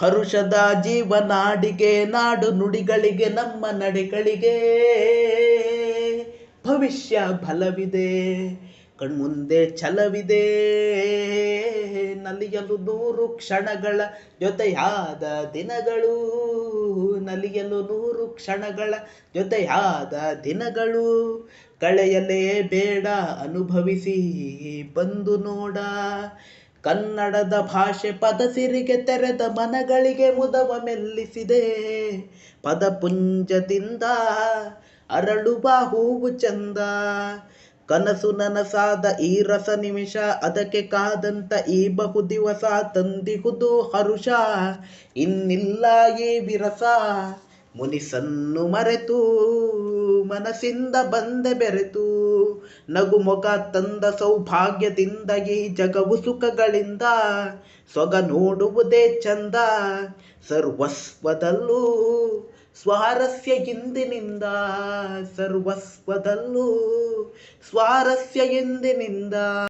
ಹರುಷದ ಜೀವನಾಡಿಗೆ, ನಾಡು ನುಡಿಗಳಿಗೆ, ನಮ್ಮ ನಡೆಗಳಿಗೆ. ಭವಿಷ್ಯ ಫಲವಿದೆ ಕಣ್ಮುಂದೆ ಛಲವಿದೆ. ನಲಿಯಲು ನೂರು ಕ್ಷಣಗಳ ಜೊತೆಯಾದ ದಿನಗಳು, ನಲಿಯಲು ನೂರು ಕ್ಷಣಗಳ ಜೊತೆಯಾದ ದಿನಗಳು. ಕಳೆಯಲೇ ಬೇಡ, ಅನುಭವಿಸಿ, ಬಂದು ನೋಡ. ಕನ್ನಡದ ಭಾಷೆ ಪದಸಿರಿಗೆ ತೆರೆದ ಮನಗಳಿಗೆ ಮುದವ ಮೆಲ್ಲಿಸಿದೆ. ಪದಪುಂಜದಿಂದ ಅರಳುವ ಹೂವು ಚಂದ. ಕನಸು ನನಸಾದ ಈ ರಸ ನಿಮಿಷ, ಅದಕ್ಕೆ ಕಾದಂತ ಈ ಬಹು ದಿವಸ ತಂದಿಹುದು ಹರುಷ. ಇನ್ನಿಲ್ಲ ಈ ವಿರಸ ಮುನಿಸನ್ನು ಮರೆತು ಮನಸ್ಸಿಂದ ಬಂದೆ ಬೆರೆತು. ನಗು ಮೊಗ ತಂದ ಸೌಭಾಗ್ಯದಿಂದ ಈ ಜಗವು ಸುಖಗಳಿಂದ. ಸೊಗ ನೋಡುವುದೇ ಚಂದ. ಸರ್ವಸ್ವದಲ್ಲೂ ಸ್ವಾರಸ್ಯ ಇಂದಿನಿಂದ. ಸರ್ವಸ್ವದಲ್ಲೂ ಸ್ವಾರಸ್ಯ ಇಂದಿನಿಂದ.